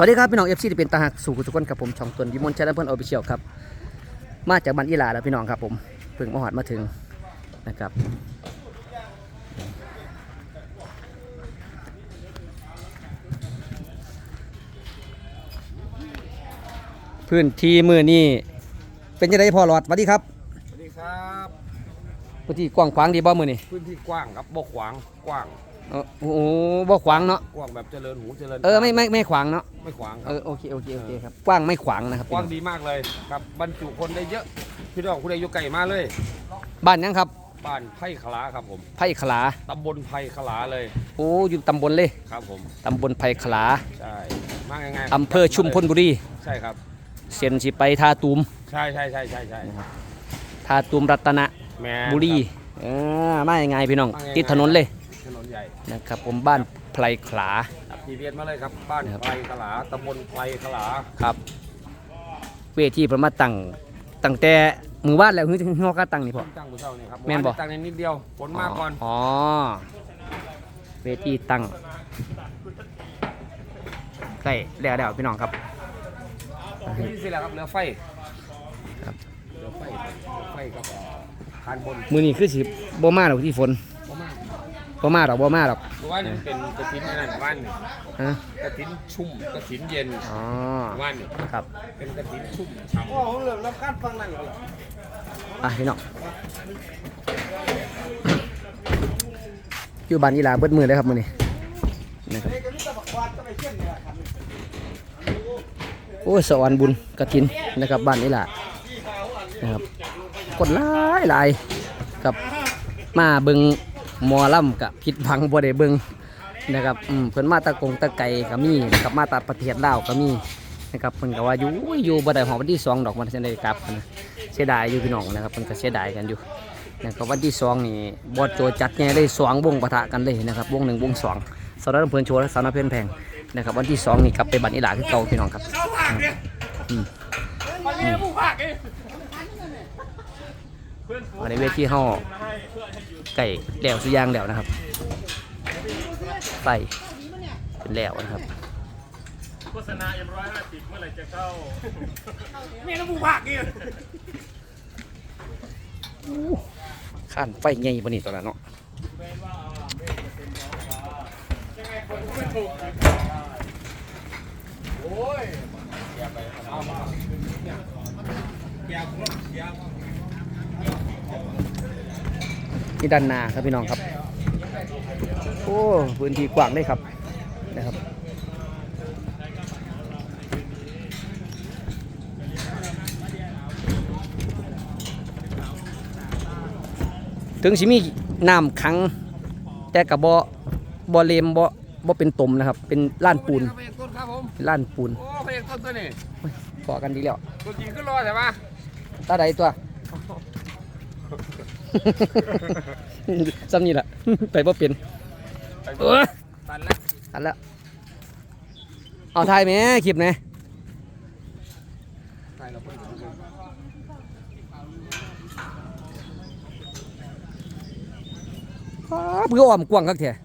สวัสดีครับ พี่น้องเอฟซีที่เป็นตาหักสู่ทุกคนครับผมช่องตนวิมลชัยและเพื่อนออฟฟิเชียลครับ มาจากบันอีหลาแล้วพี่น้องครับผมเพิ่งมาหอดมาถึงนะครับพื้นที่มือนี่เป็นยังไงพอหลอดสวัสดีครับสวัสดีครับพื้นที่กว้างขวางดีบ่มือนี่พื้นที่กว้างครับบ่ขวางกว้างเออ โอ้โหบ่ขวางเนาะ กว้างแบบเจริญหูเจริญเออไม่ไม่ไม่ขวางเนาะ ไม่ขวางคเอรับอโอเคโอเคโอเคครับ กว้างไม่ขวางนะครับกว้างดีมากเลยครับบรรจุคนได้เยอะ พี่น้องคุณอายุไก่มาเลย บ้านยังครับ บ้านไผ่ขลาครับผมไผ่ขลา ตำบลไผ่ขลาเลยโอ้อยู่ตำบลเลยครับผม ตำบลไผ่ขลาใช่มาง่ายๆอำเภอชุมพลบุรี ใช่ครับ เส้นสิไปท่าตูมใช่ใช่ใช่ใช่ใช่ท่าตูมรัตนแม่บุรีเออมายังไงพี่น้อง ติดถนนเลยถ นนใหญ่นะครับผมบ้านไพลขลาครับทีเวียนมาเลยครับ บ้านครับไผ่ขลาตำบลไผ่ขลาครับ เวทีเพิ่นมาตั้งตั้งแต่มือบ้านแล้วคือฮอกาตั้งนี่พ่อ ตั้งบุเช้านี่ครับแม่นบ่ ตั้งในนิดเดียวฝนมาก่อนอ๋อ เวทีตั้งใกล้แล้วแล้วพี่น้องครับ นี่สิแหละครับเรือไฟครับเรือไฟเรือไฟครับคานบน มือนี้คือสิบ่มาดอกที่ฝน บ่มากบ่มาดอกบ่มาดอกเพราะว่านี่มันเป็นกระถินอันนั้นว่านนี่ฮะกระถินชุ่มกระถินเย็นอ๋อว่านนี่ครับเป็นกระถินชุ่มฉ่ำโอ้ผมเริ่มรับคาดฟังนั่นแล้วอะพี่น้องอยู่บ้านอีหลาเบิดมือเลยครับมื้อนี้นะครับโอ้ยสวรรค์บุญกฐินนะครับบ้านอีหลานะครับคนหลายหลายกับมาเบิงห มอลำกับผิดพังบ่ได้เบิงนะครับอืมเพิ่นมาตะกงตะไก่ก็มีนะครับมาตาประเทศลาวก็มีนะครับเพิ่นก็ว่าอยู่อยู่บ่ได้หอวันที่สองดอกมันจะได้กลับนะเสียดายอยู่พี่น้องนะครับเพิ่นก็เสียดายกันอยู่นะครับวันที่สองนี่บอสโจจัดแง่ได้สองวงปะทะกันเลยนะครับวงหนึ่งวงสองสารพันเพิ่นโชว์และสารพันแพงนะครับวันที่สองนี่กลับไปบันอีหลาคือเก่าพี่น้องครับอืม อันนี้เวทีเฮาไก่แหลวสุดยางแหลวนะครับไฟเป็นแหลวนะครับโฆษณาเอ็มร้อยห้าสิบเมื่อไหร่จะเข้าข้านไฟใหญ่ปานนี้ตัวละเนาะ นี่ด้านหน้าครับพี่น้องครับ โอ้พื้นที่กว้างเลยครับนะครับถึงสิมีน้ำขัง แต่กับบ่บ่เลมบ่บ่เป็นตมนะครับ เป็นล้านปูนพระเอกต้นครับผมเป็นล้านปูนโอ้พระเอกต้นตัวนี้พอกันดีแล้วตัวจริงก็รอแต่ว่าตาใดตัว ซ้ำนี่ล่ะไปบ่เป็นเออตันแล้วอันละเอาถ่ายแหม่คลิปแหน่ใช่เราเพิ่งครับเพื่ออ้อมกว้างคักแท้สุด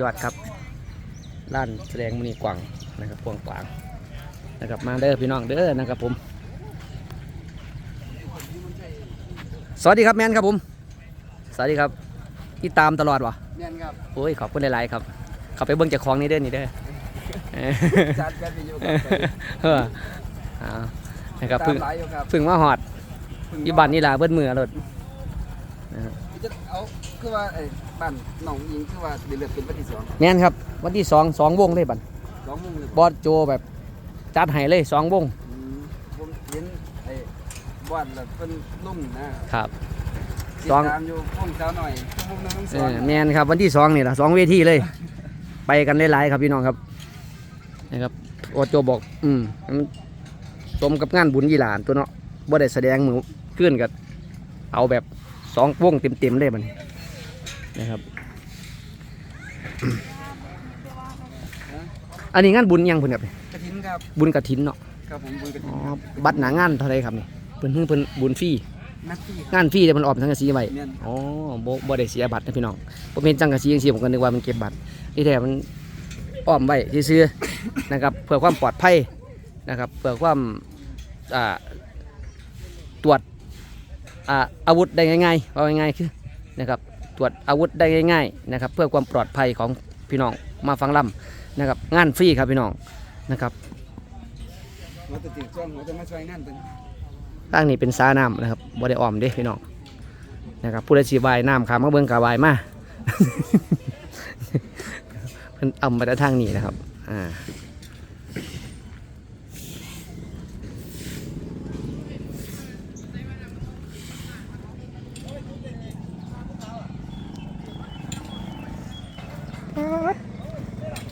ยอดครับร้านแสดงมณีกว้างนะครับกว้างกวางนะครับมาเด้อพี่น้องเด้อนะครับผม สวัสดีครับแมนครับผม สวัสดีครับที่ตามตลอดวะเนียนครับโอ้ยขอบคุณหลายๆครับเขับไปเบิ้งเจากของนี่เด้อนี่เด้อเออจัดกันไปอยู่เออเอานะครับตาเพึ่มงหลายอยู่ครับเพึ่งมาหอดอีบ้านนี่ล่ะเบิ้มือรถ จะเอาคือว่าไอ้บ้านหนองยิงคือว่าเดือดเป็นวันที่สองแมนครับ วันที่สองสองวงเลยบันสองโมงเลยบอสโจแบบจัดให้เลยสองวงอืมผมเห็นไอ้บ้านแล้วเป็นลุ่มนะครับ ติดสอง ตามอยู่ห้องเช้าหน่อยชั่วโมงหนึงเอสองอแมนครับวันที่สองนี่ล่ะสองเวทีเลย ไปกันหลายๆครับพี่น้องครับนะครับโอโจบอก อืมมันสมกับงานบุญยีหลานตัวเนาะบ่ได้แสดงมือขึ้นกับเอาแบบ สองวงเต็มๆเลยมันนะครับ อันนี้งานบุญยังเพิ่นครับนี่กระถินครับบุญกฐินเนาะครับผมบุญกระอ๋ถิอนบัตรหนางานเท่าไหรครับนี่เพิ่นเพิ่งเพิ่นบุญฟรีนักที่งานฟรีแต่มันออมสังกะสีไว้แม่นอ๋อบ่บ่ได้เสียบัตรนะพี่น้องผมเห็นสังกะสีจังซี่ผมก็นึกว่ามันเก็บบัตรที่แท้มันอ้อมไว้ซื่อๆนะครับเพื่อความปลอดภัยนะครับเพื่อความอ่าตรวจ อ่าอาวุธได้ง่ายๆว่าง่ายๆคือนะครับตรวจอาวุธได้ง่ายๆนะครับเพื่อความปลอดภัยของพี่น้องมาฟังลำนะครับงานฟรีครับพี่น้องนะครับมาติดช่วงเราจะมาช่วยงานเป็นทางนี้เป็นสาน้ำนะครับบ่ได้อ้อมเด้พี่น้องนะครับผู้ใดสิว่ายน้ำขามมาเบิ่งกะว่ายมาเพิ่นเอามาแต่ทางนี้นะครับอ่า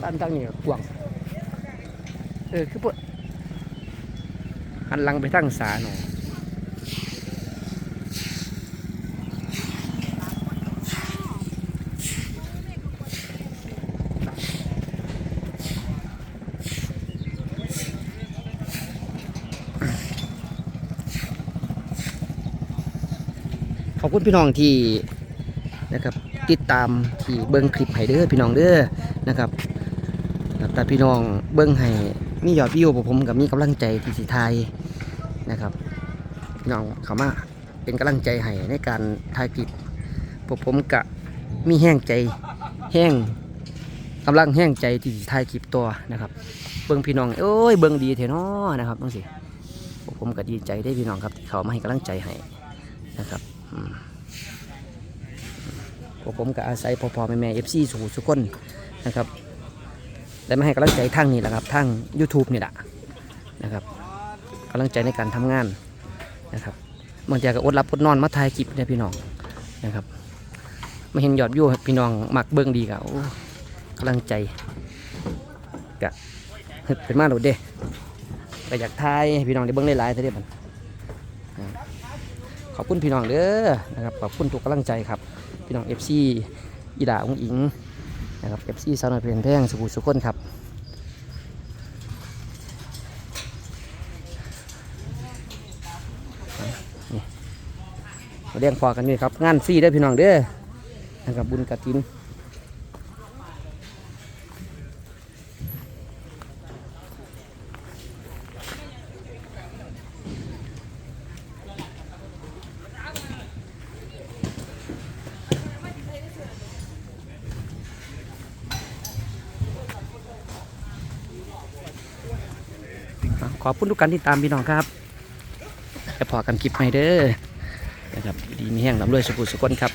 บ้านทางนี้ก็กว้างเออคือพวกหันหลังไปทางสาหนอขอบคุณพี่น้องที่นะครับ ติดตามที่เบิ้งคลิปให้เด้อพี่น้องเด้อนะครับแต่พี่น้องเบิ้งให้มียอดวิวผมกับมีกำลังใจที่สิทยนะครับพี่น้องเขามาเป็นกำลังใจให้ในการถ่ายคลิปพวกผมกะมีแห้งใจแห้งกำลังแห้งใจที่สิถ่ายคลิปตัวนะครับ เบิ้งพี่น้องเอ้ยเบิ้งดีเถอะเนาะนะครับต้องสิผมก็ดีใจได้พี่น้องครับที่เขามาให้กำลังใจให้นะครับอืม พวกผมก็อาศัยพ่อๆแม่ๆเอฟซีสู่ทุกคนนะครับได้มาให้กำลังใจทางนี้แหละครับทาง YouTube นี่แหละนะครับกำลังใจในการทำงานนะครับบางทีก็อดรับอดนอนมาถ่ายคลิปเนี่ยพี่น้องนะครับมาเห็นยอดวิวพี่น้องมักเบิ้องดีกะโอ้กำลังใจกะเป็นมาโดดเด้ก็อยากถ่ายพี่น้องได้เบิ้องหลายๆเท่าเด้บันะ ขอบคุณพี่น้องเด้อนะครับขอบคุณทุกกำลังใจครับพี่น้อง FC อีดาองอิงนะครับ FC สาวน้อยเพลินแพงสุขุสุขคนครับเรียงพอกันนี่ครับงานฟรีได้พี่น้องเด้อนะครับบุญกระถินอะ ขอบคุณทุกการที่ตามพี่น้องครับจะพอกันคลิปใหม่เด้อนะครับดีมีแห้งลำรวยสุขุสุขคนครับ